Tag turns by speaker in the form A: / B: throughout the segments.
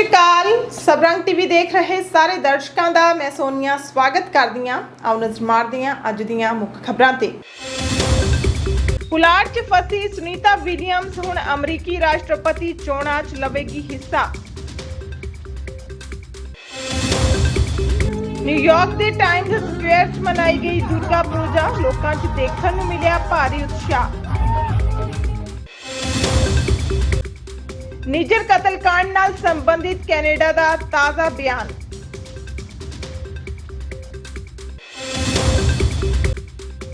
A: ਸ਼੍ਰੀ ਸਬਰੰਗ TV ਦੇਖ ਰਹੇ ਸਾਰੇ ਦਰਸ਼ਕਾਂ ਦਾ ਮੈਂ ਸੋਨੀਆ ਸਵਾਗਤ ਕਰਦੀ ਹਾਂ। ਆਓ ਨਜ਼ਰ ਮਾਰਦੇ ਹਾਂ ਅੱਜ ਦੀਆਂ ਮੁੱਖ ਖਬਰਾਂ ਤੇ। ਪੁਲਾੜ 'ਚ ਫਸੀ ਸੁਨੀਤਾ ਵਿਲੀਅਮਸ ਹੁਣ ਅਮਰੀਕੀ ਰਾਸ਼ਟਰਪਤੀ ਚੋਣਾਂ 'ਚ ਲਵੇਗੀ ਹਿੱਸਾ। ਨਿਊਯਾਰਕ ਦੇ ਟਾਈਮਜ਼ ਸਕੁਅਰ 'ਚ ਮਨਾਈ ਗਈ ਦੁਰਗਾ ਪੂਜਾ। ਲੋਕਾਂ 'ਚ ਦੇਖਣ ਨੂੰ ਮਿਲਿਆ ਭਾਰੀ ਉਤਸ਼ਾਹ। ਨਿਜਰ ਕਤਲकांड ਨਾਲ ਸੰਬੰਧਿਤ ਕੈਨੇਡਾ ਦਾ ਤਾਜ਼ਾ ਬਿਆਨ।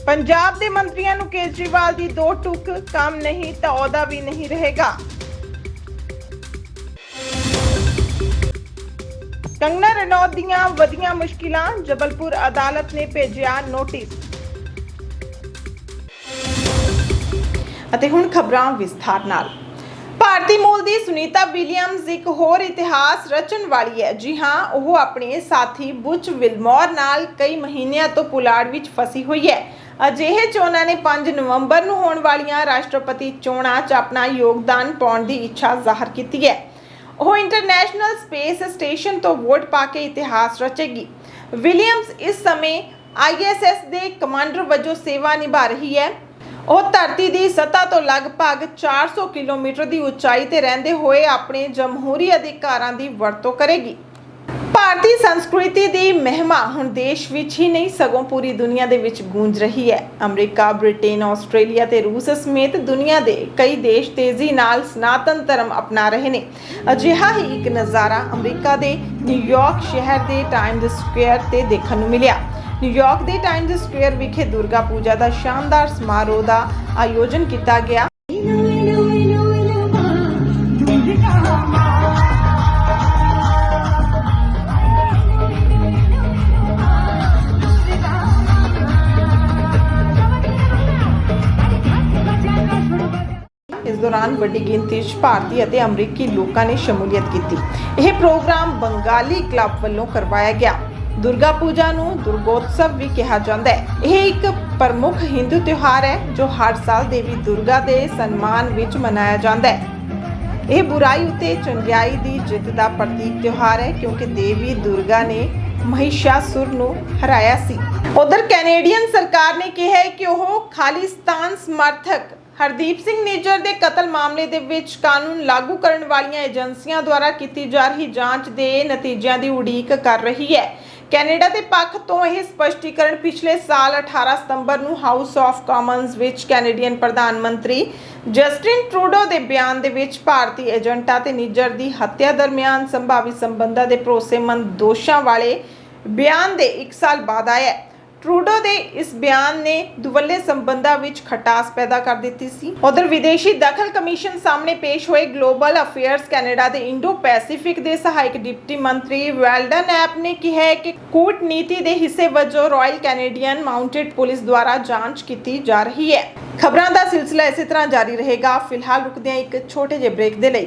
A: ਪੰਜਾਬ ਦੇ ਮੰਤਰੀਆਂ ਨੂੰ ਕੇਜਰੀਵਾਲ ਦੀ ਦੋ ਟੁਕ ਕੰਮ ਨਹੀਂ ਤਾਂ ਅਹੁਦਾ ਵੀ ਨਹੀਂ ਰਹੇਗਾ। ਕੰਗਨਾ ਰਣੌਤ ਦੀਆਂ ਵਧੀਆਂ ਮੁਸ਼ਕਿਲਾਂ, ਜਬਲਪੁਰ ਅਦਾਲਤ ਨੇ ਭੇਜਿਆ ਨੋਟਿਸ। ਅਤੇ ਹੁਣ ਖਬਰਾਂ ਵਿਸਥਾਰ ਨਾਲ। ਭਾਰਤੀ ਮੂਲ ਦੀ ਸੁਨੀਤਾ ਵਿਲੀਅਮਸ ਇੱਕ ਹੋਰ ਇਤਿਹਾਸ ਰਚਣ ਵਾਲੀ ਹੈ। ਜੀ ਹਾਂ, ਉਹ ਆਪਣੇ ਸਾਥੀ ਬੁਚ ਵਿਲਮੋਰ ਨਾਲ ਕਈ ਮਹੀਨਿਆਂ ਤੋਂ ਪੁਲਾੜ ਵਿੱਚ ਫਸੀ ਹੋਈ ਹੈ। ਅਜਿਹੇ ਚ ਉਹਨਾਂ ਨੇ 5 ਨਵੰਬਰ ਨੂੰ ਹੋਣ ਵਾਲੀਆਂ ਰਾਸ਼ਟਰਪਤੀ ਚੋਣਾਂ 'ਚ ਆਪਣਾ ਯੋਗਦਾਨ ਪਾਉਣ ਦੀ ਇੱਛਾ ਜ਼ਾਹਰ ਕੀਤੀ ਹੈ। ਉਹ ਇੰਟਰਨੈਸ਼ਨਲ ਸਪੇਸ ਸਟੇਸ਼ਨ ਤੋਂ ਵੋਟ ਪਾ ਕੇ ਇਤਿਹਾਸ ਰਚੇਗੀ। ਵਿਲੀਅਮਸ ਇਸ ਸਮੇਂ ਆਈਐਸਐਸ ਦੇ ਕਮਾਂਡਰ ਵਜੋਂ ਸੇਵਾ ਨਿਭਾ ਰਹੀ ਹੈ। ਉਹ ਧਰਤੀ ਦੀ ਸਤਹ ਤੋਂ ਲਗਭਗ 400 ਕਿਲੋਮੀਟਰ ਦੀ ਉਚਾਈ ਤੇ ਰਹਿੰਦੇ ਹੋਏ ਆਪਣੇ ਜਮਹੂਰੀ ਅਧਿਕਾਰਾਂ ਦੀ ਵਰਤੋਂ ਕਰੇਗੀ। ਭਾਰਤੀ ਸੰਸਕ੍ਰਿਤੀ ਦੀ ਮਹਿਮਾ ਹੁਣ ਦੇਸ਼ ਵਿੱਚ ਹੀ ਨਹੀਂ, ਸਗੋਂ ਪੂਰੀ ਦੁਨੀਆ ਦੇ ਵਿੱਚ ਗੂੰਜ ਰਹੀ ਹੈ। ਅਮਰੀਕਾ, ਬ੍ਰਿਟੇਨ, ਆਸਟ੍ਰੇਲੀਆ ਤੇ ਰੂਸ ਸਮੇਤ ਦੁਨੀਆ ਦੇ ਕਈ ਦੇਸ਼ ਤੇਜ਼ੀ ਨਾਲ ਸਨਾਤਨ ਧਰਮ ਅਪਣਾ ਰਹੇ ਨੇ। ਅਜਿਹਾ ਹੀ ਇੱਕ ਨਜ਼ਾਰਾ ਅਮਰੀਕਾ ਦੇ ਨਿਊਯਾਰਕ ਸ਼ਹਿਰ ਦੇ ਟਾਈਮਜ਼ ਸਕੁਅਰ ਤੇ ਦੇਖਣ ਨੂੰ ਮਿਲਿਆ। ਨਿਊਯਾਰਕ ਦੇ ਟਾਈਮਜ਼ ਸਕੁਅਰ ਵਿਖੇ ਦੁਰਗਾ ਪੂਜਾ ਦਾ ਸ਼ਾਨਦਾਰ ਸਮਾਰੋਹ ਦਾ ਆਯੋਜਨ ਕੀਤਾ ਗਿਆ ਇਸ ਦੌਰਾਨ ਵੱਡੀ ਗਿਣਤੀ 'ਚ ਭਾਰਤੀ ਅਤੇ ਅਮਰੀਕੀ ਲੋਕਾਂ ਨੇ ਸ਼ਮੂਲੀਅਤ ਕੀਤੀ ਇਹ ਪ੍ਰੋਗਰਾਮ ਬੰਗਾਲੀ ਕਲੱਬ ਵੱਲੋਂ ਕਰਵਾਇਆ ਗਿਆ ਦੁਰਗਾ ਪੂਜਾ ਨੂੰ ਦੁਰਗੋਤਸਵ ਵੀ ਕਿਹਾ ਜਾਂਦਾ ਹੈ। ਇਹ ਇੱਕ ਪ੍ਰਮੁੱਖ ਹਿੰਦੂ ਤਿਉਹਾਰ ਹੈ, ਜੋ ਹਰ ਸਾਲ ਦੇਵੀ ਦੁਰਗਾ ਦੇ ਸਨਮਾਨ ਵਿੱਚ ਮਨਾਇਆ ਜਾਂਦਾ ਹੈ। ਇਹ ਬੁਰਾਈ ਉਤੇ ਚੰਗਿਆਈ ਦੀ ਜਿੱਤ ਦਾ ਪ੍ਰਤੀਕ ਤਿਉਹਾਰ ਹੈ, ਕਿਉਂਕਿ ਦੇਵੀ ਦੁਰਗਾ ਨੇ ਮਹਿਸ਼ਾਸੁਰ ਨੂੰ ਹਰਾਇਆ ਸੀ। ਉਧਰ ਕੈਨੇਡੀਅਨ ਸਰਕਾਰ ਨੇ ਕਿਹਾ ਹੈ ਕਿ ਉਹ ਖਾਲਿਸਤਾਨ ਸਮਰਥਕ ਹਰਦੀਪ ਸਿੰਘ ਨਿੱਜਰ ਦੇ ਕਤਲ ਮਾਮਲੇ ਦੇ ਵਿੱਚ ਕਾਨੂੰਨ ਲਾਗੂ ਕਰਨ ਵਾਲੀਆਂ ਏਜੰਸੀਆਂ ਦੁਆਰਾ ਕੀਤੀ ਜਾ ਰਹੀ ਜਾਂਚ ਦੇ ਨਤੀਜਿਆਂ ਦੀ ਉਡੀਕ ਕਰ ਰਹੀ ਹੈ। ਕੈਨੇਡਾ ਦੇ ਪੱਖ ਤੋਂ ਇਹ ਸਪਸ਼ਟੀਕਰਨ ਪਿਛਲੇ ਸਾਲ 18 ਸਤੰਬਰ ਨੂੰ ਹਾਊਸ ਆਫ ਕਾਮਨਸ ਵਿੱਚ ਕੈਨੇਡੀਅਨ ਪ੍ਰਧਾਨ ਮੰਤਰੀ ਜਸਟਿਨ ਟਰੂਡੋ ਦੇ ਬਿਆਨ ਦੇ ਵਿੱਚ ਭਾਰਤੀ ਏਜੰਟਾਂ ਤੇ ਨਿੱਜਰ ਦੀ ਹੱਤਿਆ ਦਰਮਿਆਨ ਸੰਭਾਵੀ ਸੰਬੰਧਾਂ ਦੇ ਭਰੋਸੇਮੰਦ ਦੋਸ਼ਾਂ ਵਾਲੇ ਬਿਆਨ ਦੇ 1 ਸਾਲ ਬਾਅਦ ਆਇਆ ਹੈ। ਟਰੂਡੋ ਦੇ ਇਸ ਬਿਆਨ ਨੇ ਦੁਵੱਲੇ ਸੰਬੰਧਾਂ ਵਿੱਚ ਖਟਾਸ ਪੈਦਾ ਕਰ ਦਿੱਤੀ ਸੀ। ਉਧਰ ਵਿਦੇਸ਼ੀ ਦਖਲ ਕਮਿਸ਼ਨ ਸਾਹਮਣੇ ਪੇਸ਼ ਹੋਏ ਗਲੋਬਲ ਅਫੇਅਰਸ ਕੈਨੇਡਾ ਦੇ ਇੰਡੋ ਪੈਸੀਫਿਕ ਦੇ ਸਹਾਇਕ ਡਿਪਟੀ ਮੰਤਰੀ ਵੈਲਡਨ ਐਪ ਨੇ ਕਿਹਾ ਹੈ ਕਿ ਕੂਟਨੀਤੀ ਦੇ ਹਿੱਸੇ ਵਜੋਂ ਰਾਇਲ ਕੈਨੇਡੀਅਨ ਮਾਊਂਟਡ ਪੁਲਿਸ ਦੁਆਰਾ ਜਾਂਚ ਕੀਤੀ ਜਾ ਰਹੀ ਹੈ। ਖਬਰਾਂ ਦਾ ਸਿਲਸਿਲਾ ਇਸੇ ਤਰ੍ਹਾਂ ਜਾਰੀ ਰਹੇਗਾ। ਫਿਲਹਾਲ ਰੁਕਦੇ ਹਾਂ ਇੱਕ ਛੋਟੇ ਜਿਹੇ ਬ੍ਰੇਕ ਦੇ ਲਈ।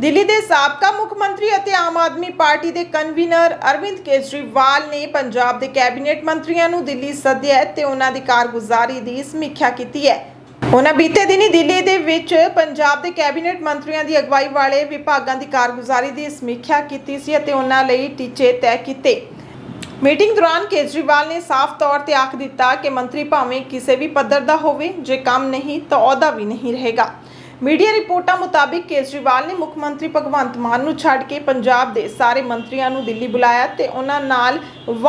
A: ਦਿੱਲੀ ਦੇ ਸਾਬਕਾ ਮੁੱਖ ਮੰਤਰੀ ਅਤੇ ਆਮ ਆਦਮੀ ਪਾਰਟੀ ਦੇ ਕਨਵੀਨਰ ਅਰਵਿੰਦ ਕੇਜਰੀਵਾਲ ਨੇ ਪੰਜਾਬ ਦੇ ਕੈਬਨਿਟ ਮੰਤਰੀਆਂ ਨੂੰ ਦਿੱਲੀ ਸੱਦਿਆ ਹੈ ਤੇ ਉਹਨਾਂ ਦੀ ਕਾਰਗੁਜ਼ਾਰੀ ਦੀ ਸਮੀਖਿਆ ਕੀਤੀ ਹੈ। ਉਹਨਾਂ ਬੀਤੇ ਦਿਨੀ ਦਿੱਲੀ ਦੇ ਵਿੱਚ ਪੰਜਾਬ ਦੇ ਕੈਬਨਿਟ ਮੰਤਰੀਆਂ ਦੀ ਅਗਵਾਈ ਵਾਲੇ ਵਿਭਾਗਾਂ ਦੀ ਕਾਰਗੁਜ਼ਾਰੀ ਦੀ ਸਮੀਖਿਆ ਕੀਤੀ ਸੀ ਅਤੇ ਉਹਨਾਂ ਲਈ ਟੀਚੇ ਤੈਅ ਕੀਤੇ। ਮੀਟਿੰਗ ਦੌਰਾਨ ਕੇਜਰੀਵਾਲ ਨੇ ਸਾਫ਼ ਤੌਰ ਤੇ ਆਖ ਦਿੱਤਾ ਕਿ ਮੰਤਰੀ ਭਾਵੇਂ ਕਿਸੇ ਵੀ ਪੱਧਰ ਦਾ ਹੋਵੇ, ਜੇ ਕੰਮ ਨਹੀਂ ਤਾਂ ਅਹੁਦਾ ਵੀ ਨਹੀਂ ਰਹੇਗਾ। ਮੀਡੀਆ ਰਿਪੋਰਟਾਂ ਮੁਤਾਬਿਕ ਕੇਜਰੀਵਾਲ ਨੇ ਮੁੱਖ ਮੰਤਰੀ ਭਗਵੰਤ ਮਾਨ ਨੂੰ ਛੱਡ ਕੇ ਪੰਜਾਬ ਦੇ ਸਾਰੇ ਮੰਤਰੀਆਂ ਨੂੰ ਦਿੱਲੀ ਬੁਲਾਇਆ ਤੇ ਉਹਨਾਂ ਨਾਲ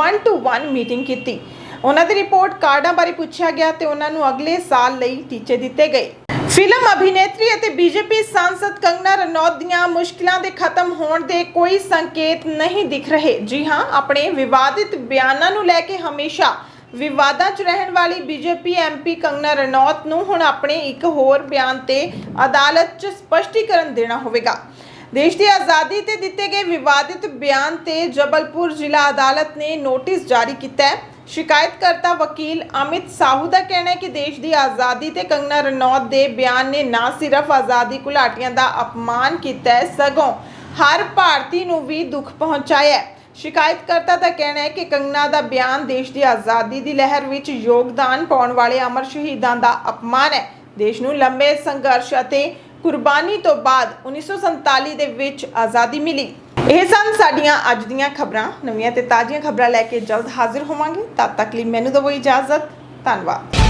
A: 1 ਟੂ 1 ਮੀਟਿੰਗ ਕੀਤੀ। ਉਹਨਾਂ ਦੀ ਰਿਪੋਰਟ ਕਾਰਡਾਂ ਬਾਰੇ ਪੁੱਛਿਆ ਗਿਆ ਤੇ ਉਹਨਾਂ ਨੂੰ ਅਗਲੇ ਸਾਲ ਲਈ ਟੀਚੇ ਦਿੱਤੇ ਗਏ। ਫਿਲਮ ਅਭਿਨੇਤਰੀ ਅਤੇ ਬੀਜੇਪੀ ਸਾਂਸਦ ਕੰਗਨਾ ਰਣੌਤ ਦੀਆਂ ਮੁਸ਼ਕਿਲਾਂ ਦੇ ਖਤਮ ਹੋਣ ਦੇ ਕੋਈ ਸੰਕੇਤ ਨਹੀਂ ਦਿਖ ਰਹੇ। ਜੀ ਹਾਂ, ਆਪਣੇ ਵਿਵਾਦਿਤ ਬਿਆਨਾਂ ਨੂੰ ਲੈ ਕੇ ਹਮੇਸ਼ਾ ਵਿਵਾਦਾਂ 'ਚ ਰਹਿਣ ਵਾਲੀ ਬੀਜੇਪੀ ਐਮਪੀ ਕੰਗਨਾ ਰਣੌਤ ਨੂੰ ਹੁਣ ਆਪਣੇ ਇੱਕ ਹੋਰ ਬਿਆਨ ਤੇ ਅਦਾਲਤ 'ਚ ਸਪਸ਼ਟੀਕਰਨ ਦੇਣਾ ਹੋਵੇਗਾ। ਦੇਸ਼ ਦੀ ਆਜ਼ਾਦੀ ਤੇ ਦਿੱਤੇ ਗਏ ਵਿਵਾਦਿਤ ਬਿਆਨ ਤੇ ਜਬਲਪੁਰ ਜ਼ਿਲ੍ਹਾ ਅਦਾਲਤ ਨੇ ਨੋਟਿਸ ਜਾਰੀ ਕੀਤਾ ਹੈ। ਸ਼ਿਕਾਇਤਕਰਤਾ ਵਕੀਲ ਅਮਿਤ ਸਾਹੂ ਦਾ ਕਹਿਣਾ ਹੈ ਕਿ ਦੇਸ਼ ਦੀ ਆਜ਼ਾਦੀ ਤੇ ਕੰਗਨਾ ਰਣੌਤ ਦੇ ਬਿਆਨ ਨੇ ਨਾ ਸਿਰਫ ਆਜ਼ਾਦੀ ਘੁਲਾਟੀਆਂ ਦਾ ਅਪਮਾਨ ਕੀਤਾ ਹੈ, ਸਗੋਂ ਹਰ ਭਾਰਤੀ ਨੂੰ ਵੀ ਦੁੱਖ ਪਹੁੰਚਾਇਆ ਹੈ। ਸ਼ਿਕਾਇਤਕਰਤਾ ਦਾ ਕਹਿਣਾ ਹੈ ਕਿ ਕੰਗਨਾ ਦਾ ਬਿਆਨ ਦੇਸ਼ ਦੀ ਆਜ਼ਾਦੀ ਦੀ ਲਹਿਰ ਵਿੱਚ ਯੋਗਦਾਨ ਪਾਉਣ ਵਾਲੇ ਅਮਰ ਸ਼ਹੀਦਾਂ ਦਾ ਅਪਮਾਨ ਹੈ। ਦੇਸ਼ ਨੂੰ ਲੰਬੇ ਸੰਘਰਸ਼ ਅਤੇ ਕੁਰਬਾਨੀ ਤੋਂ ਬਾਅਦ 1947 ਦੇ ਵਿੱਚ ਆਜ਼ਾਦੀ ਮਿਲੀ। ਇਹ ਸਨ ਸਾਡੀਆਂ ਅੱਜ ਦੀਆਂ ਖਬਰਾਂ। ਨਵੀਆਂ ਤੇ ਤਾਜ਼ੀਆਂ ਖਬਰਾਂ ਲੈ ਕੇ ਜਲਦ ਹਾਜ਼ਰ ਹੋਵਾਂਗੇ। ਤਦ ਤੱਕ ਲਈ ਮੈਨੂੰ ਦਿਓ ਇਜਾਜ਼ਤ। ਧੰਨਵਾਦ।